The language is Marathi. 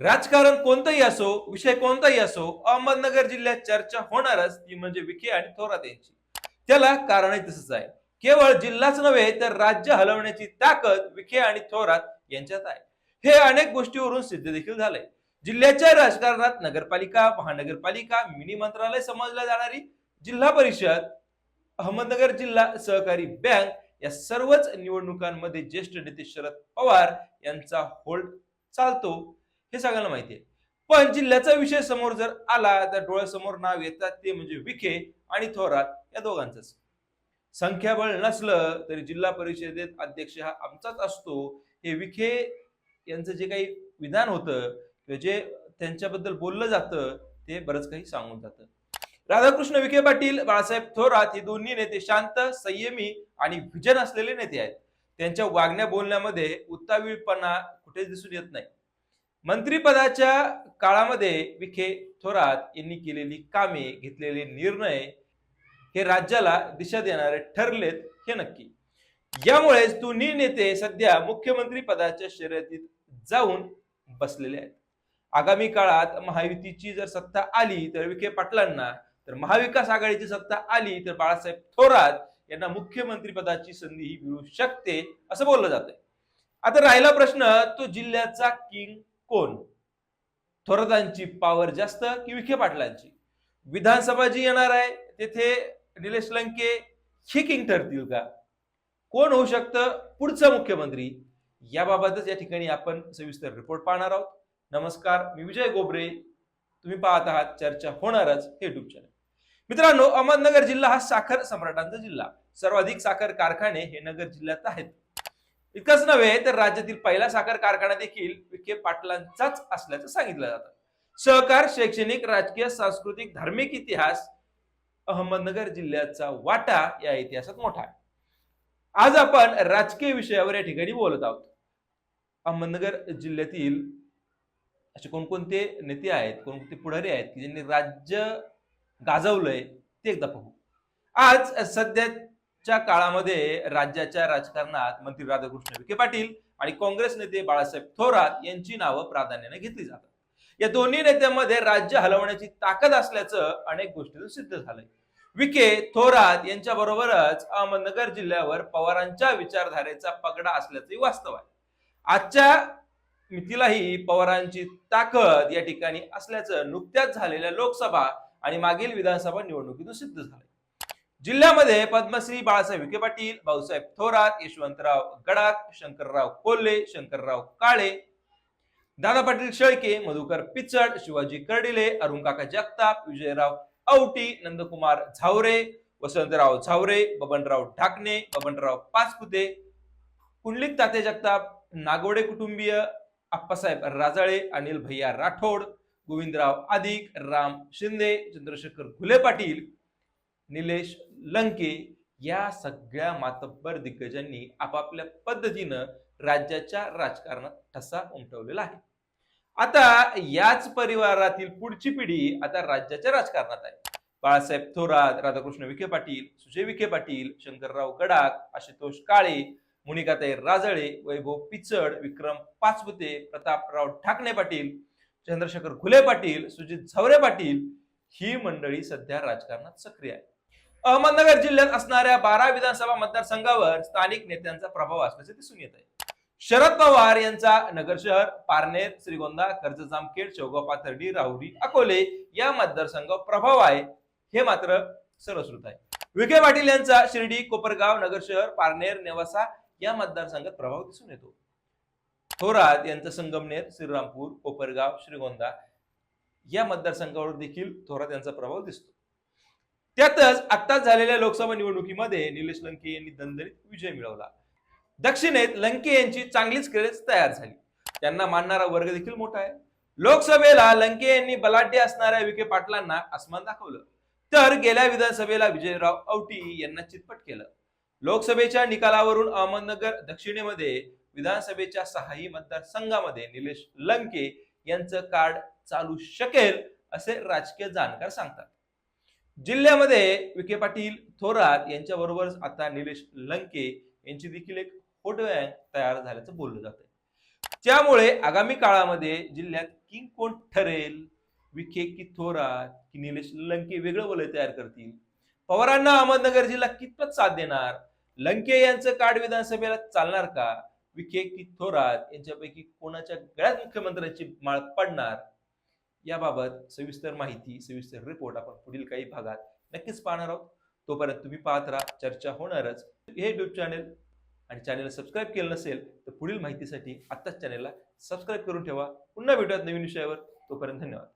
राजकारण कोणतंही असो विषय कोणताही असो अहमदनगर जिल्ह्यात चर्चा होणारच ती म्हणजे विखे आणि थोरात यांची. त्याला कारणही तसंच आहे. केवळ जिल्हाच नव्हे तर राज्य हलवण्याची ताकद विखे आणि थोरात यांच्यात आहे. हे अनेक गोष्टीवरून सिद्ध देखील झालंय. जिल्ह्याच्या राजकारणात नगरपालिका महानगरपालिका मिनी मंत्रालय समजल्या जाणारी जिल्हा परिषद अहमदनगर जिल्हा सहकारी बँक या सर्वच निवडणुकांमध्ये ज्येष्ठ नेते शरद पवार यांचा होल्ड चालतो. हे सगळ्यांना माहिती आहे. पण जिल्ह्याचा विषय समोर जर आला तर डोळ्यासमोर नाव येतात ते म्हणजे विखे आणि थोरात या दोघांचंच. संख्याबळ नसलं तरी जिल्हा परिषदेत अध्यक्ष हा आमचाच असतो. हे विखे यांचं जे काही विधान होतं किंवा जे त्यांच्याबद्दल बोललं जातं ते बरंच काही सांगून जातं. राधाकृष्ण विखे पाटील बाळासाहेब थोरात हे दोन्ही नेते शांत संयमी आणि विजन असलेले नेते आहेत. त्यांच्या वागण्या बोलण्यामध्ये उत्तावीळपणा कुठेच दिसून येत नाही. मंत्रिपदाच्या काळामध्ये विखे थोरात यांनी केलेली कामे घेतलेले निर्णय हे राज्याला दिशा देणारे ठरलेत हे नक्की. यामुळेच दोन्ही नेते सध्या मुख्यमंत्री पदाच्या शर्यतीत जाऊन बसलेले आहेत. आगामी काळात महायुतीची जर सत्ता आली तर विखे पाटलांना तर महाविकास आघाडीची सत्ता आली तर बाळासाहेब थोरात यांना मुख्यमंत्री पदाची संधी ही मिळू शकते असं बोललं जात आता राहिला प्रश्न तो जिल्ह्याचा किंग कोण? थोरातांची पॉवर जास्त की विखे पाटलांची? विधानसभा जी येणार आहे तेथे निलेश लंके हे किंग ठरतील का? कोण होऊ शकतं? पुढचा मुख्यमंत्री? याबाबतच या ठिकाणी आपण सविस्तर रिपोर्ट पाहणार आहोत. नमस्कार मी विजय गोबरे. तुम्ही पाहत आहात चर्चा होणारच हे युट्यूब चॅनल मित्रांनो अहमदनगर जिल्हा हा साखर सम्राटांचा जिल्हा. सर्वाधिक साखर कारखाने हे नगर जिल्ह्यात आहेत. इतकंच नव्हे तर राज्यातील पहिला साखर कारखाना देखील विखे पाटलांचाच असल्याचं सांगितलं जातं. सहकार शैक्षणिक राजकीय सांस्कृतिक धार्मिक इतिहास अहमदनगर जिल्ह्याचा वाटा या इतिहासात मोठा आहे. आज आपण राजकीय विषयावर या ठिकाणी बोलत आहोत. अहमदनगर जिल्ह्यातील असे कोणकोणते नेते आहेत कोणकोणते पुढारी आहेत की ज्यांनी राज्य गाजवलंय ते एकदा पाहू. आज सध्या च्या काळामध्ये राज्याच्या राजकारणात मंत्री राधाकृष्ण विखे पाटील आणि काँग्रेस नेते बाळासाहेब थोरात यांची नावं प्राधान्याने घेतली जातात. या दोन्ही नेत्यांमध्ये राज्य हलवण्याची ताकद असल्याचं अनेक गोष्टीतून सिद्ध झालंय. विखे थोरात यांच्या बरोबरच अहमदनगर जिल्ह्यावर पवारांच्या विचारधारेचा पगडा असल्याचंही वास्तव आहे. आजच्या मितीलाही पवारांची ताकद या ठिकाणी असल्याचं नुकत्याच झालेल्या लोकसभा आणि मागील विधानसभा निवडणुकीतून सिद्ध झालंय. जिल्ह्यामध्ये पद्मश्री बाळासाहेब विखे पाटील भाऊसाहेब थोरात यशवंतराव गडाख शंकरराव कोल्हे शंकरराव काळे दादा पाटील शेळके मधुकर पिचड शिवाजी कर्डिले अरुणकाका जगताप विजयराव औटी नंदकुमार झावरे वसंतराव झावरे बबनराव ढाकणे बबनराव पाचपुते कुंडलिक ताते जगताप नागोडे कुटुंबीय आप्पासाहेब राजाळे अनिल भैया राठोड गोविंदराव आदिक राम शिंदे चंद्रशेखर घुले पाटील निलेश लंके या सगळ्या मातब्बर दिग्गजांनी आपापल्या पद्धतीनं राज्याच्या राजकारणात ठसा उमटवलेला आहे. आता याच परिवारातील पुढची पिढी आता राज्याच्या राजकारणात आहे. बाळासाहेब थोरात राधाकृष्ण विखे पाटील सुजय विखे पाटील शंकरराव गडाख आशुतोष काळे मुनिकाताई राजळे वैभव पिचड विक्रम पाचपुते प्रतापराव ठाकणे पाटील चंद्रशेखर घुले पाटील सुजित झवरे पाटील ही मंडळी सध्या राजकारणात सक्रिय आहे अहमदनगर जिल्ह्यात असणाऱ्या बारा विधानसभा मतदारसंघावर स्थानिक नेत्यांचा प्रभाव असल्याचे दिसून येत आहे. शरद पवार यांचा नगर शहर पारनेर श्रीगोंदा कर्ज जामखेड शेवगाव पाथर्डी राहुरी अकोले या मतदारसंघावर प्रभाव आहे हे मात्र सर्वश्रुत आहे. विखे पाटील यांचा शिर्डी कोपरगाव नगर शहर पारनेर नेवासा या मतदारसंघात प्रभाव दिसून येतो. थोरात यांचा संगमनेर श्रीरामपूर कोपरगाव श्रीगोंदा या मतदारसंघावर देखील थोरात यांचा प्रभाव दिसतो. त्यातच आत्ताच झालेल्या लोकसभा निवडणुकीमध्ये निलेश लंके यांनी दणदणीत विजय मिळवला. दक्षिणेत लंके यांची चांगलीच क्रेज तयार झाली. त्यांना मानणारा वर्ग देखील मोठा आहे. लोकसभेला लंके यांनी बलाढ्य असणाऱ्या विखे पाटलांना आसमान दाखवलं. तर गेल्या विधानसभेला विजयराव औटी यांना चितपट केलं. लोकसभेच्या निकालावरून अहमदनगर दक्षिणेमध्ये विधानसभेच्या सहाही मतदारसंघामध्ये निलेश लंके यांचं कार्ड चालू शकेल असे राजकीय जाणकार सांगतात. जिल्ह्यामध्ये विखे पाटील थोरात यांच्याबरोबर आता निलेश लंके यांची देखील एक फोटो बँक तयार झाल्याचं बोललं जात त्यामुळे आगामी काळामध्ये जिल्ह्यात किंग कोण ठरेल? विखे की. थोरात की निलेश लंके वेगळं वलय तयार करतील? पवारांना अहमदनगर जिल्हा कितपत साथ देणार? लंके यांचं कार्ड विधानसभेला चालणार का? विखे की थोरात यांच्यापैकी कोणाच्या गळ्यात मुख्यमंत्र्यांची माळ पडणार? याबाबत सविस्तर माहिती सविस्तर रिपोर्ट आपण पुढील काही भागात नक्कीच पाहणार आहोत. तोपर्यंत तुम्ही पाहत राहा. चर्चा होणारच. हे युट्यूब चॅनेल आणि चॅनेलला सबस्क्राईब केलं नसेल तर पुढील माहितीसाठी आत्ताच चॅनेलला सबस्क्राईब करून ठेवा. पुन्हा भेटूयात नवीन विषयावर. तोपर्यंत धन्यवाद.